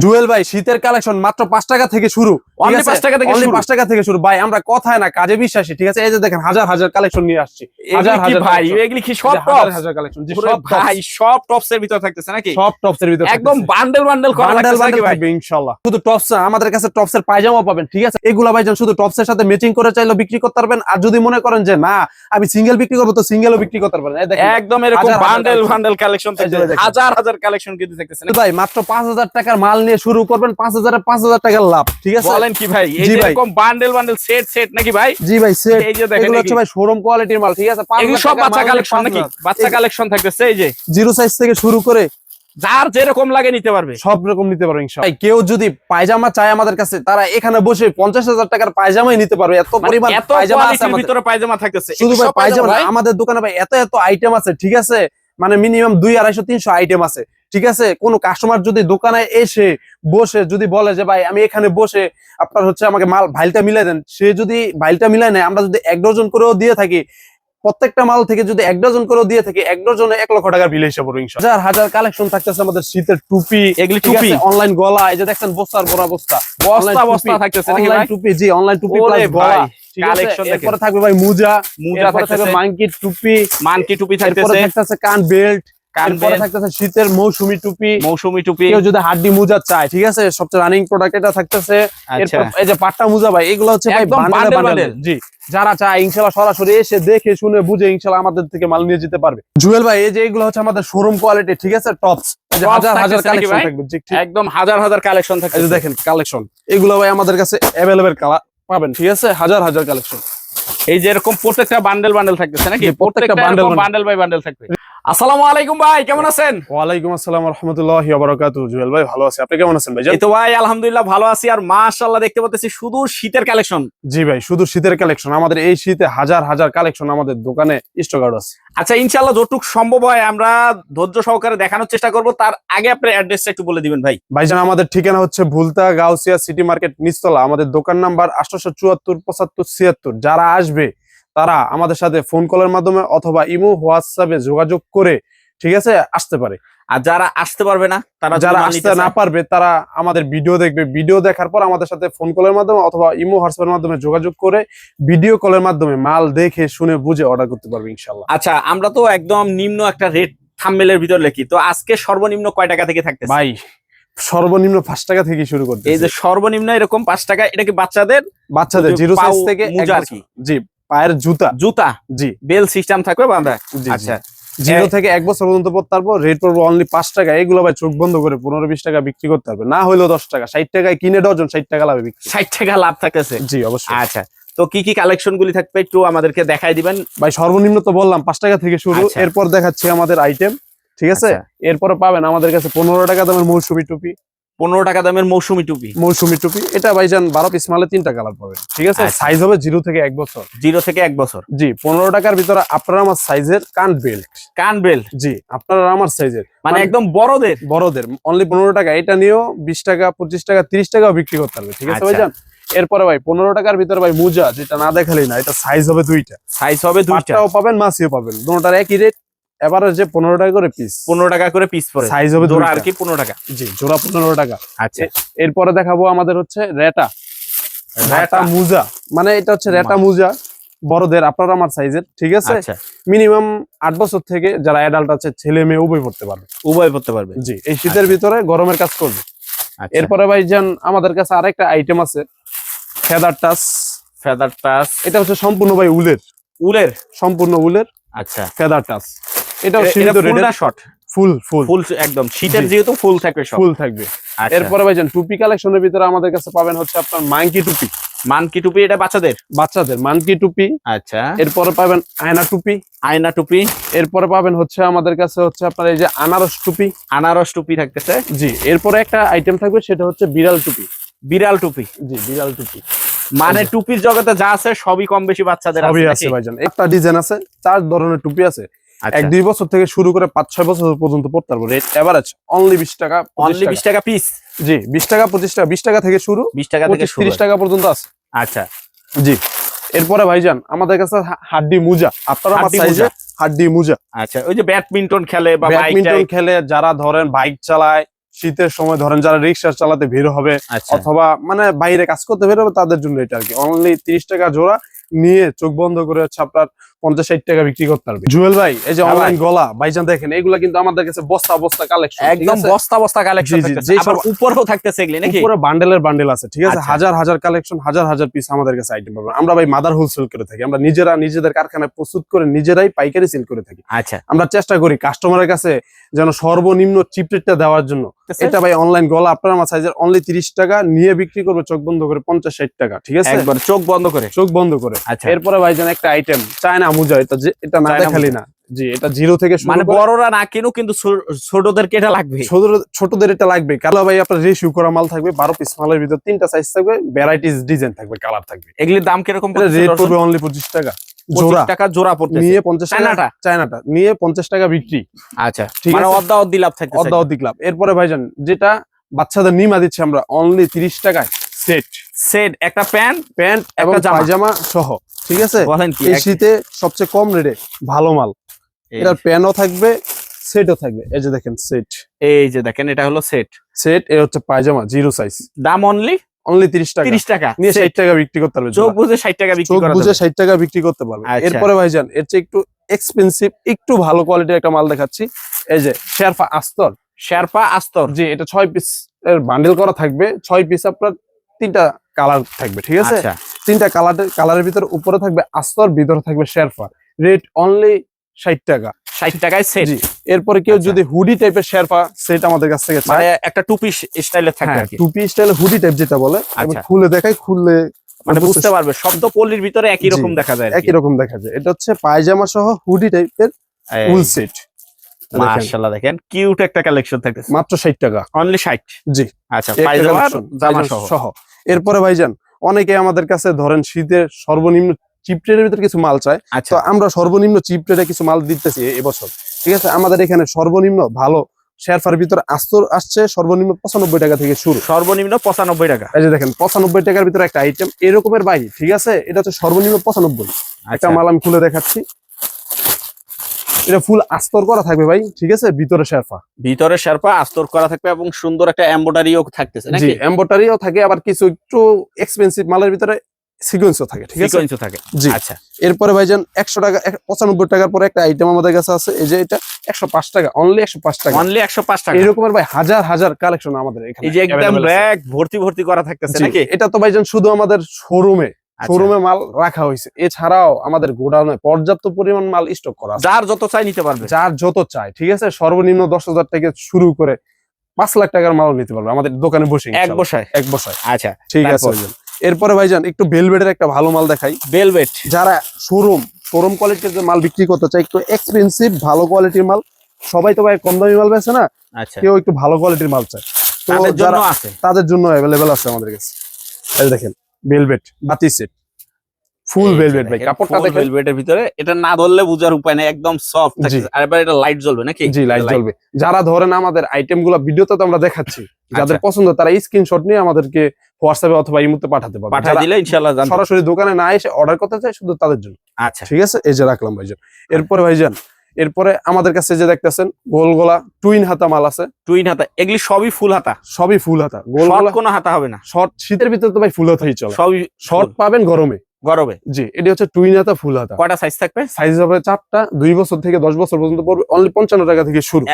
জুয়েল ভাই শীতের কালেকশন মাত্র পাঁচ টাকা থেকে শুরু? পাঁচ টাকা থেকে শুরু? পাঁচ টাকা থেকে শুরু। ভাই আমরা কথায় না কাজে বিশ্বাসী ঠিক আছে? এই যে দেখেন হাজার হাজার কালেকশন নিয়ে আসছি। হাজার হাজার ভাই? এগুলি কি সব হাজার হাজার কালেকশন। সব ভাই সব টপস এর ভিতর থাকতেছে নাকি? সব টপস এর ভিতরে একদম বান্ডেল বান্ডেল করা বান্ডেল বান্ডেল থাকবে ইনশাআল্লাহ। শুধু টপস আমাদের কাছে টপস এর পায়জামা পাবেন ঠিক আছে? এগুলা ভাইজান শুধু টপস এর সাথে ম্যাচিং করে চাইলে বিক্রি করতে পারবেন। আর যদি মনে করেন যে না আমি সিঙ্গেল বিক্রি করব তো সিঙ্গেলও বিক্রি করতে পারবেন। একদম এরকম বান্ডেল কালেকশন। হাজার হাজার কালেকশন কিন্তু থাকতেছে ভাই মাত্র পাঁচ হাজার টাকার মাল নিয়ে শুরু করবেন পাঁচ হাজারে পাঁচ হাজার টাকার লাভ ঠিক আছে? বলেন কি ভাই এই জি ভাই। এরকম বান্ডেল বান্ডেল সেট সেট নাকি ভাই? জি ভাই সেট এই যে দেখেন এগুলো হচ্ছে ভাই শোরুম কোয়ালিটির মাল ঠিক আছে? এগুলো সব বাচ্চা কালেকশন নাকি? বাচ্চা কালেকন থাকতেছে এই যে। জিরো সাইজ থেকে শুরু করে যার যেরকম লাগে নিতে পারবে। সব রকম নিতে পারবে ইনশাআল্লাহ। ভাই, কেউ যদি পায়জামা চায় আমাদের কাছে তারা এখানে বসে পঞ্চাশ হাজার টাকার পায়জামাই নিতে পারবে। এত মানে পরিমাণ পায়জামা আছে আমাদের। ভিতরে পায়জামা থাকতেছে। শুধু ভাই পায়জামা আমাদের দোকানে ভাই এত এত আইটেম আছে ঠিক আছে? মানে মিনিমাম দুই আড়াইশো তিনশো আইটেম আছে। ঠিক আছে? কোন কাস্টমার যদি দোকানে এসে বসে যদি বলে যে ভাই আমি এখানে বসে আপনার হচ্ছে আমাকে মাল ভাইলটা মিলাই দেন। সে যদি ভাইলটা মিলাই নেয় আমরা যদি এক ডজন করেও দিয়ে থাকি প্রত্যেকটা মাল থেকে যদি এক ডজন করেও দিয়ে থাকি এক ডজনে এক লক্ষ টাকার বিল হিসেবে হাজার হাজার কালেকশন থাকতেছে আমাদের শীতের টুপি এগুলি টুপি? অনলাইন গলা এই যে দেখছেন বস্তার বড় বস্তা বস্তা বস্তা থাকতেছে অনলাইন টুপি জি অনলাইন টুপি প্লাস গলা। এরপরে থাকবে ভাই মুজা মুজা থাকবে মাঙ্কি টুপি মানকি টুপি থাকতেছে। কান বেল্ট থাকতেছে শীতের মৌসুমী টুপি। মৌসুমী টুপি। কেউ যদি হাড্ডি মুজা চায় ঠিক আছে? সবচেয়ে রানিং প্রোডাক্ট এটা থাকতেছে। আচ্ছা। এই যে পাট্টা মুজা ভাই এগুলো হচ্ছে ভাই বান্ডেলে। জি। যারা চায় ইনশাআল্লাহ সরাসরি এসে দেখে শুনে বুঝে ইনশাআল্লাহ আমাদের থেকে মাল নিয়ে যেতে পারবে। জুয়েল ভাই এই যে এগুলো হচ্ছে আমাদের শোরুম কোয়ালিটি ঠিক আছে? টপস হাজার হাজার কালেকশন থাকবে। একদম হাজার হাজার কালেকশন এই থাকতেছে। যে দেখেন কালেকশন এগুলো ভাই আমাদের কাছে অ্যাভেলেবেল পাবেন ঠিক আছে? হাজার হাজার কালেকশন এই যে এরকম প্রত্যেকটা বান্ডেল বান্ডেল থাকতেছে নাকি? প্রত্যেকটা প্রত্যেকটা বান্ডেল বান্ডেল বাই বান্ডেল থাকবে। আসসালামু আলাইকুম ভাই কেমন আছেন? ওয়ালাইকুম আসসালাম রহমতুল্লাহ বারাকাতু জুয়েল ভাই ভালো আছে। আপনি কেমন আছেন ভাই এই তো ভাই আলহামদুলিল্লাহ ভালো আছি। আর মাশাআল্লাহ দেখতে পাচ্ছি শুধু শীতের কালেকশন। জি ভাই শুধু শীতের কালেকশন। আমাদের এই শীতে হাজার হাজার কালেকশন আমাদের দোকানে স্টক আউট আছে। আচ্ছা ইনশাআল্লাহ যতটুকু সম্ভব হয় আমরা ধৈর্য সহকারে দেখানোর চেষ্টা করব। তার আগে আপনার অ্যাড্রেসটা একটু বলে দিবেন ভাই। ভাইজান আমাদের ঠিকানা হচ্ছে ভুলতা গাউসিয়া সিটি মার্কেট নিচতলা। আমাদের দোকান নাম্বার আটশোশো চুয়াত্তর পঁচাত্তর ছিয়াত্তর। যারা আসবে তারা আমাদের সাথে ফোন কলের মাধ্যমে অথবা ইমো হোয়াটসঅ্যাপে যোগাযোগ করে ঠিক আছে আসতে পারে। আর যারা আসতে পারবে না তারা যারা আসতে না পারবে তারা আমাদের ভিডিও দেখবে। ভিডিও দেখার পর আমাদের সাথে ফোন কলের মাধ্যমে অথবা ইমো হোয়াটসঅ্যাপের মাধ্যমে যোগাযোগ করে ভিডিও কলের মাধ্যমে মাল দেখে শুনে বুঝে অর্ডার করতে পারবে ইনশাল্লাহ আচ্ছা আমরা তো একদম নিম্ন একটা রেট থাম্বেলের ভিতর লিখি। তো আজকে সর্বনিম্ন কয় টাকা থেকে থাকতে ভাই সর্বনিম্ন পাঁচ টাকা থেকে শুরু করতে এই যে সর্বনিম্ন এরকম পাঁচ টাকা এটা কি বাচ্চাদের? বাচ্চাদের জিরো সাইজ থেকে? জি পায়ের জুতা। জুতা? জি। বেল সিস্টেম থাকবে বান্ধা জি আচ্ছা। জিরো থেকে এক বছর পর্যন্ত পারব রেট পড়ব অনলি পাঁচ টাকা। এগুলো ভাই চোখ বন্ধ করে পনেরো বিশ টাকা বিক্রি করতে পারবে। না হলেও দশ টাকা। ষাট টাকায় কিনে ডজন ষাট টাকা লাভে বিক্রি। ষাট টাকা লাভ থাকতেছে? জি অবশ্যই। আচ্ছা। তো কি কি কালেকশন গুলি থাকবে একটু আমাদেরকে দেখাই দিবেন? ভাই সর্বনিম্ন তো বললাম পাঁচ টাকা থেকে শুরু। আচ্ছা। এরপর দেখাচ্ছি আমাদের আইটেম ঠিক আছে? আচ্ছা। এরপরে পাবেন আমাদের কাছে পনেরো টাকা দামের মৌসুমি টুপি। পনেরো টাকা দামের মৌসুমি টুপি। মৌসুমি টুপি। এটা ভাইজান বারো পিস মালে তিনটা কালার পাবেন। ঠিক আছে? আচ্ছা। সাইজ হবে জিরো থেকে এক বছর। জিরো থেকে এক বছর। জি পনেরো টাকার ভিতরে আপনার আমার সাইজের কান বেল্ট কান বেল জি আপনার আমার সাইজের মানে মানে- একদম বড়দের। বড়দের। অনলি পনেরো টাকা। এটা নিয়েও বিশ টাকা পঁচিশ টাকা তিরিশ টাকাও বিক্রি করতে পারবে। ঠিক আছে আচ্ছা। ভাইজান? এরপরে ভাই পনেরো টাকার ভিতরে ভাই মুজা যেটা না দেখালেই না এটা সাইজ হবে দুইটা। সাইজ হবে দুইটাও পাবেন মাছিও পাবেন। দুটার একই রেট এবারে যে পনেরো টাকা করে পিস পনেরো টাকা করে পিস পরে। সাইজ হবে জোড়া আর কি পনেরো টাকা। জি জোড়া পনেরো টাকা। আচ্ছা। এরপরে দেখাবো আমাদের হচ্ছে রেটা। রেটা। মুজা। মানে এটা হচ্ছে রেটা মুজা। বড়দের আপনার আমার সাইজের ঠিক আছে? আচ্ছা। মিনিমাম আট বছর থেকে যারা অ্যাডাল্ট আছে ছেলে মেয়ে উভয় পড়তে পারবে। উভয় করতে পারবে। জি এই শীতের ভিতরে গরমের কাজ করবে। এরপর এরপরে ভাই যান আমাদের কাছে আরেকটা আইটেম আছে। ফেদার টাচ ফেদার টাচ এটা হচ্ছে সম্পূর্ণ ভাই উলের। উলের? সম্পূর্ণ উলের আচ্ছা। ফেদার টাচ এটাও এটা সীমিত ফুল রেটে শর্ট ফুল ফুল ফুল একদম। শীতের যেহেতু ফুল থাকবে ফুল থাকবে। আচ্ছা। এরপরে ভাই যান টুপি কালেকশনের ভিতরে আমাদের কাছে পাবেন হচ্ছে আপনার মাঙ্কি টুপি। মানকি টুপি এটা বাচ্চাদের? বাচ্চাদের মানকি টুপি। আচ্ছা। এরপরে পাবেন আয়না টুপি। আয়না টুপি। এরপরে পাবেন হচ্ছে আমাদের কাছে হচ্ছে আপনার এই যে আনারস টুপি। আনারস টুপি থাকতেছে। জি এরপরে একটা আইটেম থাকবে সেটা হচ্ছে বিড়াল টুপি। বিড়াল টুপি। জি বিড়াল টুপি। মানে টুপির জগতে যা আছে সবই কম বেশি বাচ্চাদের সবই আছে আছে ভাইজান। একটা ডিজাইন আছে চার ধরনের টুপি আছে। এক দুই বছর থেকে শুরু করে পাঁচ ছয় বছর পর্যন্ত পড়তে পারব। রেট এভারেজ অনলি বিশ টাকা অনলি বিশ টাকা পিস জি বিশ টাকা পঁচিশ টাকা বিশ টাকা থেকে শুরু বিশ টাকা থেকে তিরিশ টাকা পর্যন্ত আছে। আচ্ছা। জি। এরপরে ভাইজান আমাদের কাছে হাড্ডি মুজা। আপনারা আমার সাইজে মোজা। হাড্ডি মুজা। আচ্ছা ওই যে ব্যাডমিন্টন খেলে বা ব্যাডমিন্টন খেলে যারা ধরেন বাইক চালায় শীতের সময় ধরেন যারা রিক্সা চালাতে ভিড় হবে আচ্ছা। অথবা মানে বাইরে কাজ করতে বের হবে তাদের জন্য এটা আর কি। অনলি তিরিশ টাকা জোড়া নিয়ে চোখ বন্ধ করে হচ্ছে আপনার পঞ্চাশ ষাট টাকা বিক্রি করতে পারবে। জুয়েল ভাই এই যে হ্যাঁ অনলাইন গলা ভাইজান দেখেন এগুলা কিন্তু আমাদের কাছে বস্তা বস্তা কালেকশন একদম বস্তা বস্তা কালেকশন আবার সব- উপরেও থাকতেছে এগুলি নাকি? পুরো বান্ডেলের বান্ডেল আছে ঠিক আছে? আচ্ছা। হাজার হাজার কালেকশন হাজার হাজার পিস আমাদের কাছে আইটেম পাবেন। আমরা ভাই মাদার হোলসেল করে থাকি। আমরা নিজেরা নিজেদের কারখানায় প্রস্তুত করে নিজেরাই পাইকারি সেল করে থাকি। আচ্ছা। আমরা চেষ্টা করি কাস্টমারের কাছে যেন সর্বনিম্ন চিপ রেটটা দেওয়ার জন্য। এটা ভাই অনলাইন গলা আপনার আমার সাইজের অনলি তিরিশ টাকা নিয়ে বিক্রি করবে চোখ বন্ধ করে পঞ্চাশ ষাট টাকা ঠিক আছে? একবার চোখ বন্ধ করে। চোখ বন্ধ করে। আচ্ছা। এরপরে ভাইজান একটা আইটেম চায়না মুজা এটা এটা না দেখালি না। জি এটা জিরো থেকে মানে বড়রা না কিনো কিন্তু ছোটদেরকে এটা লাগবে। ছোটদের এটা লাগবে। কালো ভাই আপনার রেশিও করা মাল থাকবে বারো পিস মালের ভিতর তিনটা সাইজ থাকবে ভ্যারাইটিস ডিজাইন থাকবে কালার থাকবে। এগুলির দাম কীরকম রেট পড়বে অনলি পঁচিশ টাকা। জোড়া। টাকা জোড়া পড়তেছে। নিয়ে পঞ্চাশ টাকা চায়নাটা? নিয়ে পঞ্চাশ টাকা বিক্রি। আচ্ছা। ঠিক মানে। অর্ধা অর্ধি লাভ থাকতেছে। অর্ধা অর্ধি ক্লাব এরপরে ভাইজান যেটা বাচ্চাদের নিমা দিচ্ছি আমরা অনলি তিরিশ টাকায় সেট সেট একটা প্যান্ট প্যান্ট এবং জামা। পায়জামা সহ ঠিক আছে? এই শীতে সবচেয়ে কম রেটে ভালো মাল। এটার প্যানও থাকবে সেটও থাকবে। এই যে দেখেন সেট। এই যে দেখেন এটা হলো সেট। সেট এ হচ্ছে পায়জামা জিরো সাইজ। দাম অনলি অনলি তিরিশ টাকা। তিরিশ টাকা নিয়ে Set। ষাট টাকা বিক্রি করতে পারবে চোখ বুঝে ষাট টাকা বিক্রি চোখ বুঝে টাকা বিক্রি করতে পারবে। আচ্ছা। এরপরে ভাইজান এর চেয়ে একটু এক্সপেন্সিভ একটু ভালো কোয়ালিটির একটা মাল দেখাচ্ছি। এই যে শেরফা আস্তর। শেরপা আস্তর। জি এটা ছয় পিস এর বান্ডেল করা থাকবে। ছয় পিস আপনার তিনটা কালার থাকবে ঠিক আছে? আচ্ছা। তিনটা কালার কালারের ভিতরে উপরে থাকবে আস্তর ভিতরে থাকবে শেরফা রেট অনলি ষাট টাকা। ষাট টাকায় সেট এরপরে কেউ আচ্ছা। যদি হুডি টাইপের শেরফা সেট আমাদের কাছ থেকে মানে একটা টু পিস স্টাইলের থাকবে হ্যাঁ আর কি টুপি স্টাইল হুডি টাইপ যেটা বলে আমি আচ্ছা। খুলে দেখাই খুললে মানে বুঝতে পারবে শব্দ পল্লীর ভিতরে একই রকম দেখা যায় একই রকম দেখা যায়। এটা হচ্ছে পায়জামা সহ হুডি টাইপের ফুল সেট মাশাআল্লাহ দেখেন কিউট একটা কালেকশন থাকতেছে। মাত্র ষাট টাকা। অনলি ষাট। জি। আচ্ছা পায়জামা জামা সহ। এরপরে ভাইজান অনেকে আমাদের কাছে ধরেন শীতের সর্বনিম্ন চিপ রেটের ভিতরে কিছু মাল চায়। আচ্ছা। তো আমরা সর্বনিম্ন চিপ রেটে কিছু মাল দিতেছি এবছর। ঠিক আছে? আমাদের এখানে সর্বনিম্ন ভালো শেরফার ভিতরে আস্তর আসছে সর্বনিম্ন পঁচানব্বই টাকা থেকে শুরু। সর্বনিম্ন পঁচানব্বই টাকা। এই যে দেখেন পঁচানব্বই টাকার ভিতরে একটা আইটেম এরকমের বাই ঠিক আছে? এটা হচ্ছে সর্বনিম্ন পঁচানব্বই। একটা আচ্ছা। মাল আমি খুলে দেখাচ্ছি। এটা ফুল আস্তর করা থাকবে ভাই ঠিক আছে? ভিতরে শেরফা ভিতরে শেরপা আস্তর করা থাকবে এবং সুন্দর একটা এমব্রয়ডারিও থাকতেছে নাকি জি নাকি? থাকে আবার কিছু একটু এক্সপেন্সিভ মালের ভিতরে সিকোয়েন্সও থাকে ঠিক আছে? সিকোয়েন্সও থাকে জি। আচ্ছা। এরপরে ভাইজান একশো টাকা এক- পঁচানব্বই টাকার পরে একটা আইটেম আমাদের কাছে আছে এই যে এটা একশো পাঁচ টাকা অনলি একশো পাঁচ টাকা। অনলি একশো পাঁচ টাকা। এরকমের ভাই হাজার হাজার কালেকশন আমাদের এখানে। এই যে একদম ব্যাগ ভর্তি ভর্তি করা থাকতেছে নাকি? এটা তো ভাইজান শুধু আমাদের শোরুমে। শোরুমে মাল রাখা হয়েছে। এছাড়াও আমাদের গোডাউনে পর্যাপ্ত পরিমাণ মাল স্টক করা যার যত চাই নিতে পারবে। যার যত চাই ঠিক আছে? সর্বনিম্ন দশ হাজার থেকে শুরু করে পাঁচ লাখ টাকার মাল নিতে পারবে আমাদের দোকানে বসে এক। বসায়? এক বসায়। আচ্ছা ঠিক আছে। এরপরে ভাইজান একটু বেলবেটের একটা ভালো মাল দেখাই। বেলভেট যারা শোরুম শোরুম কোয়ালিটির যে মাল বিক্রি করতে চায় একটু এক্সপেন্সিভ ভালো কোয়ালিটির মাল সবাই তো ভাই কম দামি মাল বেছে না আচ্ছা। কেউ একটু ভালো কোয়ালিটির মাল চায়। তাদের জন্য আছে। তাদের জন্য অ্যাভেলেবেল আছে আমাদের কাছে। দেখেন ভেলভেট বাতি সেট ফুল ভেলভেট ভাই কাপড়টা দেখেন। এর ভিতরে এটা না ধরলে বুঝার উপায় নেই একদম সফট জি। আর এবার এটা লাইট জ্বলবে নাকি? জি লাইট জ্বলবে। যারা ধরেন আমাদের আইটেমগুলো ভিডিওতে তো আমরা দেখাচ্ছি যাদের আচ্ছা। পছন্দ তারা স্ক্রিনশট নিয়ে আমাদেরকে হোয়াটসঅ্যাপে অথবা ইমুতে পাঠাতে পারবে। পাঠায় দিলে ইনশাআল্লাহ সরাসরি দোকানে না এসে অর্ডার করতে চায় শুধু তাদের জন্য। আচ্ছা। ঠিক আছে? এই যে রাখলাম ভাইজান। এরপরে ভাইজান এরপরে আমাদের কাছে যে দেখতেছেন গোল গলা টুইন হাতা মাল আছে। টুইন হাতা এগুলি সবই ফুল হাতা। সবই ফুল হাতা। গোল শর্ট কোনো হাতা হবে না। শর্ট শীতের ভিতরে তো ভাই ফুল হাতাই চলে। সবই শর্ট পাবেন গরমে। গরমে? জি এটি হচ্ছে টুইন হাতা ফুল হাতা। কয়টা সাইজ থাকবে? সাইজ হবে চারটা দুই বছর থেকে দশ বছর পর্যন্ত পড়বে অনলি পঞ্চান্ন টাকা থেকে শুরু।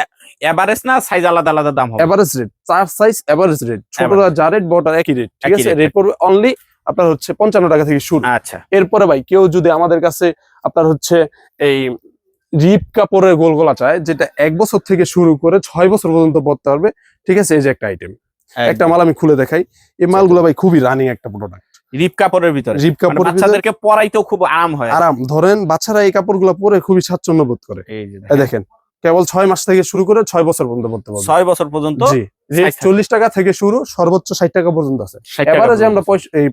এভারেজ না সাইজ আলাদা আলাদা দাম হবে? এভারেজ রেট চার সাইজ এভারেজ রেট ছোটরা Average। যা রেট বড়টা একই রেট ঠিক আছে? রেট পড়বে অনলি আপনার হচ্ছে পঞ্চান্ন টাকা থেকে শুরু। আচ্ছা। এরপরে ভাই কেউ যদি আমাদের কাছে আপনার হচ্ছে এই রিপ কাপড়ের গোল গলা চায় যেটা এক বছর থেকে শুরু করে ছয় বছর পর্যন্ত পড়তে পারবে। ঠিক আছে এই যে একটা আইটেম একটা মাল আমি খুলে দেখাই। এই মালগুলো ভাই খুবই রানিং একটা প্রোডাক্ট রিপ কাপড়ের ভিতরে? রিপ মানে ভিতরে। বাচ্চাদেরকে পরাইতেও খুব আরাম হয়। আরাম। ধরেন বাচ্চারা এই কাপড়গুলো পরে খুবই স্বাচ্ছন্দ্য বোধ করে। এই দেখেন, কেবল ছয় মাস থেকে শুরু করে ছয় বছর পর্যন্ত পড়তে পারবে। ছয় বছর পর্যন্ত জি। চল্লিশ টাকা থেকে শুরু সর্বোচ্চ ষাট টাকা পর্যন্ত আছে। 60 এবারে যে আমরা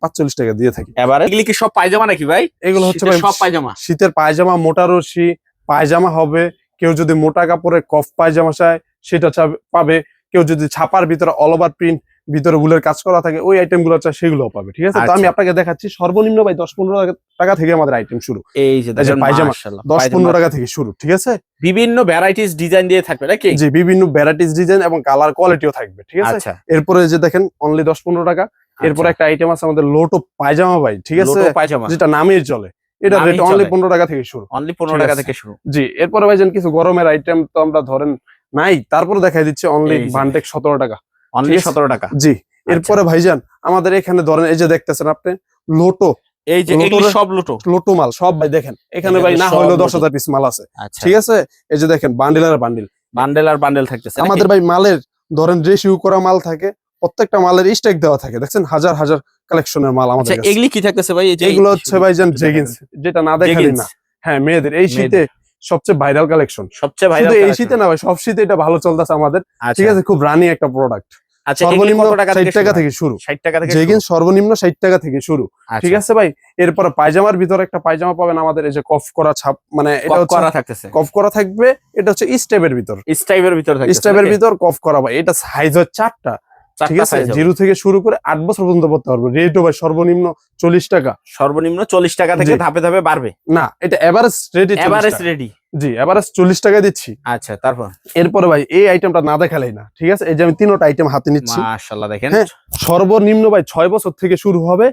পাঁচচল্লিশ টাকা দিয়ে থাকি। এবারে এগুলি কি সব পায়জামা নাকি ভাই? এগুলো হচ্ছে সব পায়জামা। শীতের পায়জামা মোটা রশি পায়জামা হবে কেউ যদি মোটা কাপড়ের কফ পায়জামা চায় সেটা পাবে। কেউ যদি ছাপার ভিতরে অল ওভার প্রিন্ট ভিতরে উলের কাজ করা থাকে ওই আইটেমগুলো চাই সেগুলো পাবে ঠিক আছে? তো আমি আচ্ছা। আপনাকে দেখাচ্ছি সর্বনিম্ন ভাই দশ পনেরো টাকা থেকে আমাদের আইটেম শুরু। এই যে পায়জামা, দশ পনেরো টাকা থেকে শুরু ঠিক আছে? বিভিন্ন ভ্যারাইটিস ডিজাইন দিয়ে থাকবে নাকি? জি বিভিন্ন ভ্যারাইটিস ডিজাইন এবং কালার কোয়ালিটিও থাকবে ঠিক আছে? আচ্ছা। এরপরে যে দেখেন অনলি দশ পনেরো টাকা। এরপরে একটা আইটেম আছে আমাদের লোটো পায়জামা ভাই ঠিক আছে? পায়জামা। যেটা নামেই চলে। এটা রেট অনলি পনেরো টাকা থেকে শুরু। অনলি পনেরো টাকা থেকে শুরু। জি এরপরে ভাই যেন কিছু গরমের আইটেম তো আমরা ধরেন নাই তারপরে দেখাই দিচ্ছি অনলি ভানটেক সতেরো টাকা। অনলি সতেরো টাকা। জি এরপরে ভাইজান আমাদের এখানে ধরেন এই যে দেখতেছেন আপনি লোটো এই যে সব লুটো লোটো মাল সব ভাই দেখেন এখানে ভাই না সব দশ হাজার পিস মাল আছে। আচ্ছা। ঠিক আছে? এই যে দেখেন বান্ডিল আর বান্ডিল বান্ডেল আর বান্ডেল থাকতেছে আমাদের ভাই মালের ধরেন রেশিও করা মাল থাকে প্রত্যেকটা মালের স্টেক দেওয়া থাকে দেখছেন? হাজার হাজার কালেকশনের মাল আমাদের আচ্ছা কাছে। এগুলি কি থাকতেছে ভাই? এগুলো হচ্ছে ভাই যেন জেগিন্স যেটা না দেখালি না। হ্যাঁ মেয়েদের। এই শীতে সবচেয়ে ভাইরাল কালেকশন সবচেয়ে ভাইরাল এই শীতে না ভাই সব শীতে এটা ভালো চলতেছে আমাদের। ঠিক আছে খুব রানি একটা প্রোডাক্ট আচ্ছা সর্বনিম্ন টাকা ষাট থেকে টাকা থেকে শুরু। ষাট টাকা থেকে সর্বনিম্ন ষাট টাকা থেকে শুরু। ঠিক আছে ভাই? এরপরে পায়জামার ভিতরে একটা পায়জামা পাবেন আমাদের এই যে কফ করা ছাপ মানে এটা করা থাকতেছে। কফ করা থাকবে এটা হচ্ছে স্টেপের ভিতর। স্টাইপের ভিতর থাকতেছে স্টেপের ভিতর কফ করা ভাই এটা সাইজ চারটা। ঠিক আছে জিরো থেকে শুরু করে আট বছর পর্যন্ত পড়তে পারবে। রেটও ভাই সর্বনিম্ন চল্লিশ টাকা। সর্বনিম্ন চল্লিশ টাকা থেকে ধাপে ধাপে বাড়বে? না এটা এভারেজ রেটে এভারেজ রেডি জি এভারেজ চল্লিশ টাকা দিচ্ছি। আচ্ছা তারপর? এরপরে ভাই এই আইটেমটা না দেখালেই না ঠিক আছে? এই যে আমি তিনোটা আইটেম হাতে নিচ্ছি। মাশাআল্লাহ দেখেন। হ্যাঁ। সর্বনিম্ন ভাই ছয় বছর থেকে শুরু হবে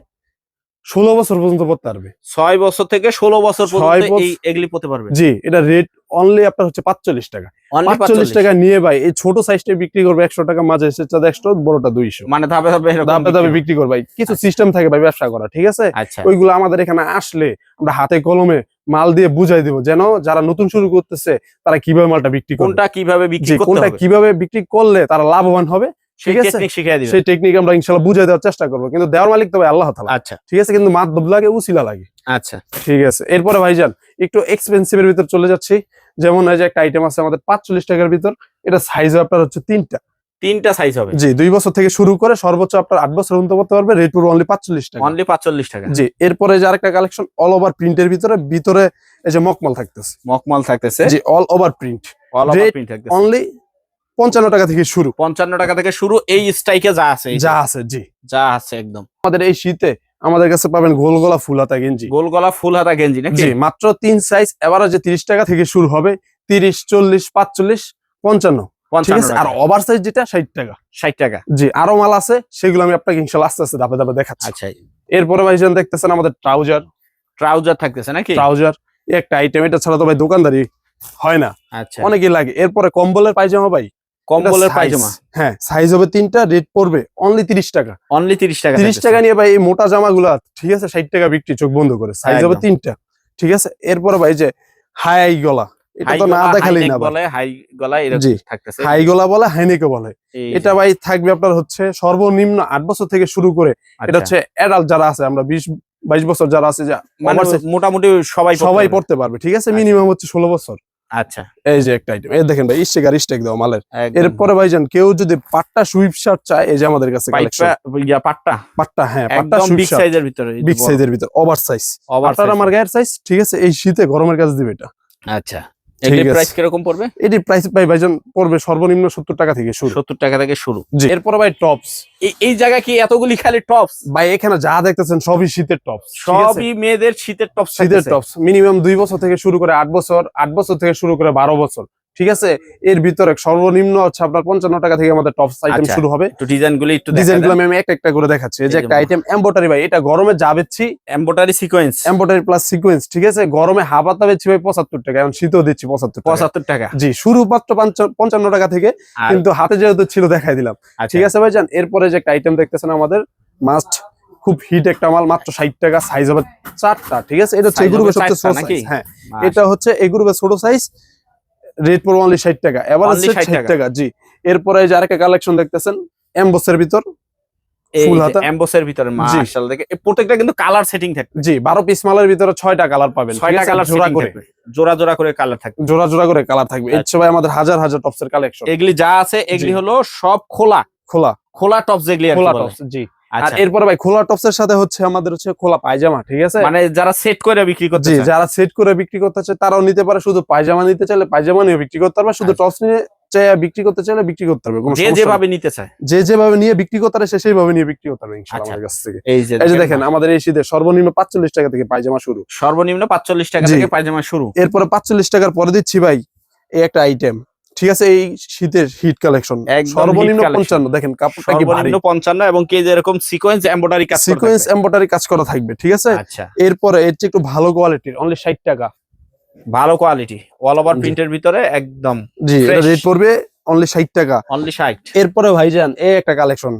ষোলো বছর পর্যন্ত পড়তে পারবে। ছয় বছর থেকে ষোলো বছর পর্যন্ত এই এগুলি পড়তে পারবে। জি এটা রেট অনলি আপনার হচ্ছে পাঁচচল্লিশ টাকা। Only পাঁচচল্লিশ টাকা নিয়ে ভাই এই ছোট সাইজটা বিক্রি করবে একশো টাকা মাঝে সেটা একশো বড়টা দুইশো। মানে ধাপে ধাপে এরকম দামে দামে বিক্রি করবে ভাই। কিছু আচ্ছা। সিস্টেম থাকে ভাই ব্যবসা করা ঠিক আছে? আচ্ছা। ওইগুলো আমাদের এখানে আসলে আমরা হাতে কলমে মাল দিয়ে বুঝাই দিব যেন যারা নতুন শুরু করতেছে তারা কীভাবে মালটা বিক্রি করবে। কোনটা কীভাবে বিক্রি করতে কোনটা কীভাবে বিক্রি করলে তারা লাভবান হবে ঠিক আছে? সেই টেকনিক আমরা ইনশাল্লাহ বুঝাই দেওয়ার চেষ্টা করব। কিন্তু দেওয়ার মালিক তো ভাই আল্লাহ তালা। আচ্ছা। ঠিক আছে? কিন্তু মাধ্যম লাগে উসিলা লাগে। আচ্ছা। ঠিক আছে? এরপরে ভাইজান একটু এক্সপেন্সিভ এর ভিতর চলে যাচ্ছি। যেমন এই যে একটা আইটেম আছে আমাদের পাঁচচল্লিশ টাকার ভিতর এটা সাইজ আপনার হচ্ছে তিনটা। তিনটা সাইজ হবে। জি দুই বছর থেকে শুরু করে সর্বোচ্চ আপনার আট বছর পর্যন্ত করতে পারবে রেট পুরো অনলি পাঁচচল্লিশ টাকা। অনলি পাঁচচল্লিশ টাকা। জি এরপরে যে আরেকটা কালেকশন অল ওভার প্রিন্টের ভিতরে ভিতরে এই যে মকমাল থাকতেছে। মকমল থাকতেছে। জি all over print all over print থাকতেছে। অনলি পঞ্চান্ন টাকা থেকে শুরু। পঞ্চান্ন টাকা থেকে শুরু এই স্ট্রাইকে যা আছে যা আছে জি। যা আছে একদম। আমাদের এই শীতে আমাদের কাছে পাবেন গোল গলা ফুল হাতা গেঞ্জি। গোল গলা ফুল হাতা গেঞ্জি নাকি? মাত্র তিন সাইজ এভারেজে তিরিশ টাকা থেকে শুরু হবে তিরিশ চল্লিশ পাঁচচল্লিশ পঞ্চান্ন। আর ওভার সাইজ যেটা ষাট টাকা। ষাট টাকা। জি আরও মাল আছে সেগুলো আমি আপনাকে ইনশাল্লাহ আস্তে আস্তে ধাপে ধাপে দেখাচ্ছি। আচ্ছা। এরপরে ভাই দেখতেছেন আমাদের ট্রাউজার ট্রাউজার থাকতেছে নাকি? ট্রাউজার একটা আইটেম এটা ছাড়া তো ভাই দোকানদারি হয় না। আচ্ছা। অনেকই লাগে। এরপরে কম্বলের পায়জামা ভাই কম্বলের পায়জামা। হ্যাঁ সাইজ হবে তিনটা রেট পড়বে অনলি তিরিশ টাকা। অনলি তিরিশ টাকা তিরিশ। টাকা নিয়ে ভাই এই মোটা জামাগুলা ঠিক আছে ষাট টাকা বিক্রি চোখ বন্ধ করে। সাইজ হবে তিনটা ঠিক আছে? এরপরে ভাই যে হাই গলা এটা তো না দেখালেই না বলে হাই গলা এরকম থাকতেছে। হাই গলা বলে হাইনেকে বলে। এটা ভাই থাকবে আপনার হচ্ছে সর্বনিম্ন আট বছর থেকে শুরু করে এটা আচ্ছা। হচ্ছে অ্যাডাল্ট যারা আছে আমরা বিশ বাইশ বছর যারা আছে যা মানে মোটামুটি সবাই সবাই। পড়তে পারবে ঠিক আছে? মিনিমাম হচ্ছে ষোলো বছর। আচ্ছা। এই যে একটা আইটেম এই দেখেন ভাই স্টেক দাও মালের। এরপরে ভাইজান কেউ যদি পাট্টা সুইপ শার্ট চায় এই যে আমাদের কাছে পাট্টা? পাট্টা হ্যাঁ পাট্টা বিগ সাইজের ভিতরে বিগ সাইজের ভিতর ওভার সাইজ আমার গায়ের সাইজ ঠিক আছে এই শীতে গরমের কাছে দিবে এটা। আচ্ছা। প্রাইস কীরকম পড়বে? এটি প্রাইস ভাই ভাইজান পড়বে সর্বনিম্ন সত্তর টাকা থেকে শুরু। সত্তর টাকা থেকে শুরু। এরপরে ভাই টপস এই জায়গা কি এতগুলি খালি টপস ভাই এখানে যা দেখতেছেন সবই শীতের টপস সবই মেয়েদের শীতের শীতের টপস মিনিমাম দুই বছর থেকে শুরু করে আট বছর আট বছর থেকে শুরু করে বারো বছর। ঠিক আছে? এর ভিতরে সর্বনিম্ন হচ্ছে আপনার পঞ্চান্ন টাকা থেকে আমাদের টপস আইটেম আচ্ছা। শুরু হবে। একটু ডিজাইন গুলি একটু ডিজাইনগুলো আমি একটা একটা করে দেখাচ্ছি। যে একটা আইটেম এম্বোটারি ভাই এটা গরমে যা বেচছি embroidery sequence embroidery plus sequence ঠিক আছে? গরমে হাফাতা বেচছি ভাই পঁচাত্তর টাকা এখন শীতও দিচ্ছি পঁচাত্তর পঁচাত্তর টাকা। জি শুরু মাত্র পঞ্চান্ন টাকা থেকে কিন্তু হাতে যেহেতু ছিল দেখাই দিলাম। আচ্ছা, ঠিক আছে ভাই যান এরপরে যে একটা আইটেম দেখতেছেন আমাদের মাস্ট খুব হিট একটা মাল মাত্র ষাট টাকা সাইজ হবে চারটা ঠিক আছে? এটা হচ্ছে size, হ্যাঁ। এটা হচ্ছে গ্রুপের ছোট সাইজ রেট পড়বে অনলি ষাট টাকা এবার Only 60 ষাট টাকা। জি। এরপরে যে আরেকটা কালেকশন দেখতেছেন এমবসের ভিতর ফুল হাতা। এমবোসের ভিতরে মাশাআল্লাহ দেখে প্রত্যেকটা কিন্তু কালার সেটিং থাকবে। জি বারো পিস মালের ভিতরে ছয়টা কালার পাবেন কালার জোড়া করে। জোড়া জোড়া করে কালার থাকবে। জোড়া জোড়া করে কালার থাকবে। আমাদের হাজার হাজার টপসের কালেকশন এগুলি যা আছে এগুলি হলো সব খোলা। খোলা। খোলা টপস যেগুলি খোলা টপস জি। আর আচ্ছা। এরপরে ভাই খোলা টপসের সাথে হচ্ছে আমাদের হচ্ছে খোলা পায়জামা ঠিক আছে? মানে যারা সেট করে বিক্রি করতে চায়। যারা সেট করে বিক্রি করতে চায় তারাও নিতে পারে। শুধু পায়জামা নিতে চাইলে পায়জামা নিয়ে বিক্রি করতে পারবে শুধু আচ্ছা। টপস নিয়ে চাই বিক্রি করতে চাইলে বিক্রি করতে হবে যে যেভাবে নিতে চায়। যে যেভাবে নিয়ে বিক্রি করতে পারে সে সেইভাবে নিয়ে বিক্রি করতে পারবে ইনশাআল্লাহ আচ্ছা। আমাদের কাছ থেকে। এই যে দেখেন আমাদের এই শীতে সর্বনিম্ন পাঁচচল্লিশ টাকা থেকে পায়জামা শুরু। সর্বনিম্ন পাঁচচল্লিশ টাকা থেকে পায়জামা শুরু। এরপরে পাঁচচল্লিশ টাকার পরে দিচ্ছি ভাই এই একটা আইটেম ঠিক আছে এই শীতের হিট কালেকশন সর্বনিম্ন পঞ্চান্ন দেখেন কাপড়টা কি ভারী। সর্বনিম্ন পঞ্চান্ন এবং কে যেরকম সিকোয়েন্স এমব্রয়ডারি কাজ সিকোয়েন্স এমব্রয়ডারি কাজ করা থাকবে ঠিক আছে? আচ্ছা। এরপরে এর চেয়ে একটু ভালো কোয়ালিটির অনলি ষাট টাকা। ভালো কোয়ালিটি অল ওভার প্রিন্টের ভিতরে একদম জি এটা রেট পড়বে অনলি ষাট টাকা। অনলি ষাট। এরপরে ভাইজান এই একটা কালেকশন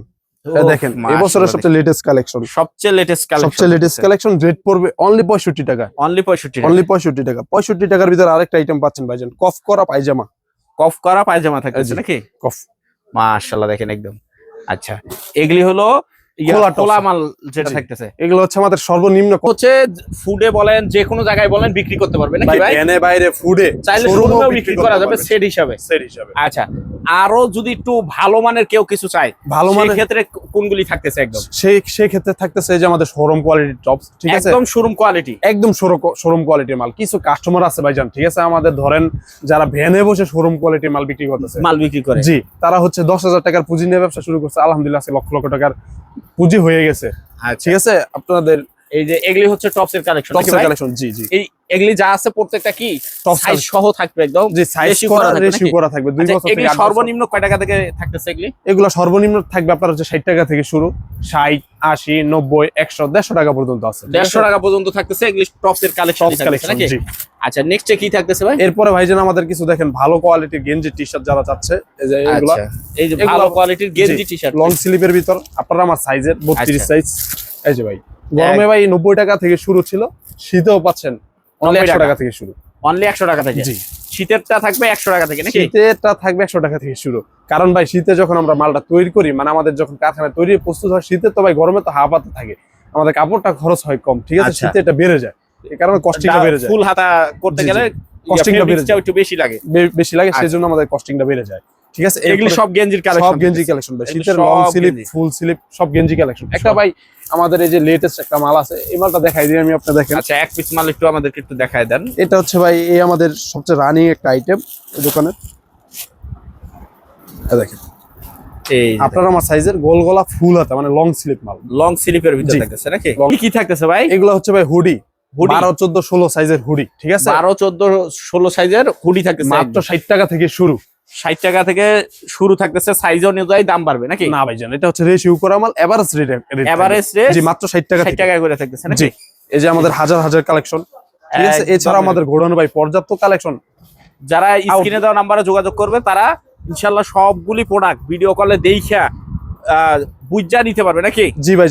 দেখেন এবছরের সবচেয়ে লেটেস্ট কালেকশন সবচেয়ে লেটেস্ট কালেকশন সবচেয়ে লেটেস্ট কালেকশন রেট পড়বে অনলি পঁয়ষট্টি টাকা অনলি পঁয়ষট্টি অনলি পঁয়ষট্টি টাকা। পঁয়ষট্টি টাকার ভিতরে আরেকটা আইটেম পাচ্ছেন ভাইজান কফ করা পায়জামা। কফ করা পায়জামা থাকতেছে। নাকি? কফ। মাশাআল্লাহ দেখেন একদম। আচ্ছা এগুলি হলো মাল যেটা থাকতেছে। এগুলো হচ্ছে আমাদের সর্বনিম্ন হচ্ছে ফুডে বলেন যে কোনো জায়গায় বলেন বিক্রি করতে পারবে নাকি ভাই বাইরে ফুডে চাইলে বিক্রি করা যাবে সেট হিসাবে। সেট হিসাবে। আচ্ছা আরও যদি একটু ভালো মানের কেউ কিছু চায় ভালো সেই মানে ক্ষেত্রে কোনগুলি থাকতেছে একদম? সেই সেই ক্ষেত্রে থাকতেছে যে আমাদের শোরুম কোয়ালিটির টপস ঠিক আছে? একদম শোরুম কোয়ালিটি একদম শোরুম কোয়ালিটির মাল। কিছু কাস্টমার আছে ভাইজান ঠিক আছে? আমাদের ধরেন যারা ভ্যানে বসে শোরুম কোয়ালিটির মাল বিক্রি করতেছে। মাল বিক্রি করে। জি তারা হচ্ছে দশ হাজার টাকার পুঁজি নিয়ে ব্যবসা শুরু করছে। আলহামদুলিল্লাহ লক্ষ লক্ষ টাকার পুঁজি হয়ে গেছে। আচ্ছা। ঠিক আছে? আপনাদের এই যে এগুলি হচ্ছে টপস এর কালেকশন টপস কালেকশন জি জি। এই এগুলি যা আছে প্রত্যেকটা কি? সাইজ সহ থাকবে একদম? জি সাইজ করা রেশিও করা থাকবে। দুই আচ্ছা, বছর থেকে সর্বনিম্ন কয় টাকা থেকে থাকতেছে এগুলি? এগুলো সর্বনিম্ন থাকবে আপনার হচ্ছে ষাট টাকা থেকে শুরু ষাট আশি নব্বই একশো দেড়শো টাকা পর্যন্ত আছে। ঠিক দেড়শো আছে? টাকা পর্যন্ত থাকতেছে এগুলি টপস এর কালেকশন নাকি? জি। আচ্ছা নেক্সটে কি থাকতেছে ভাই? এরপরে ভাইজান আমাদের কিছু দেখেন ভালো কোয়ালিটির গেঞ্জি টি শার্ট যারা চাচ্ছে এই যে এগুলো। আচ্ছা এই যে ভালো কোয়ালিটির গেঞ্জি টি শার্ট লং স্লিভের ভিতর আপনারা আমার সাইজের বত্রিশ আচ্ছা। সাইজ এই যে ভাই গরমে ভাই নব্বই টাকা থেকে শুরু ছিল শীতেও পাচ্ছেন একশো টাকা। থেকে শুরু। অনলি একশো টাকা থেকে? জি। শীতেরটা থাকবে একশো টাকা থেকে নাকি? শীতেরটা থাকবে একশো টাকা থেকে শুরু। কারণ ভাই শীতে যখন আমরা মালটা তৈরি করি মানে আমাদের যখন কারখানায় তৈরি প্রস্তুত হয় শীতে তো ভাই গরমে তো হাফাতে থাকে। আমাদের কাপড়টা খরচ হয় কম ঠিক আছে? আচ্ছা। শীতে এটা বেড়ে যায়। এই কারণে কস্টিংটা বেড়ে যায়। ফুল হাতা করতে। গেলে Costing টা বেড়ে টাও একটু বেশি লাগে। বেশি লাগে আচ্ছা। সেই জন্য আমাদের কস্টিংটা বেড়ে যায়। ঠিক আছে? এগুলি সব গেঞ্জির সব গেঞ্জি কালেকশন ভাই। শীতের লং স্লিপ ফুল স্লিপ সব গেঞ্জি কালেকশন একটা ভাই আমাদের এই যে লেটেস্ট একটা মাল আছে এই মালটা দেখাই দিই আমি দেখেন আচ্ছা এক পিস মাল একটু আমাদেরকে একটু দেখায় দেন। এটা হচ্ছে ভাই এই আমাদের সবচেয়ে রানিং একটা আইটেম দোকানের। দেখেন। আপনার আমার সাইজের গোল গলা ফুল হাতা মানে লং স্লিপ মাল। লং স্লিপের ভিতরে জি। থাকতেছে নাকি? কি থাকতেছে ভাই? এগুলো হচ্ছে ভাই হুডি হুডি বারো চোদ্দ ষোলো সাইজের হুডি ঠিক আছে? বারো চোদ্দ ষোলো সাইজের হুডি থাকতেছে। মাত্র ষাট টাকা থেকে শুরু। ষাট টাকা থেকে শুরু থাকতেছে সাইজ অনুযায়ী দাম বাড়বে নাকি? না ভাই জান এটা হচ্ছে রেশিও করা মাল এভারেজ রেট এভারেজ রেট মাত্র ষাট টাকা ষাট টাকা করে থাকতেছে নাকি? এই যে আমাদের হাজার হাজার কালেকশন ঠিক আছে এছাড়া আমাদের ঘোড়ানো ভাই পর্যাপ্ত কালেকশন যারা স্ক্রিনে দেওয়া নাম্বারে যোগাযোগ করবে তারা ইনশাল্লাহ সবগুলি প্রোডাক্ট ভিডিও কলে দেখা বুঝা নিতে পারবে নাকি? জি ভাই।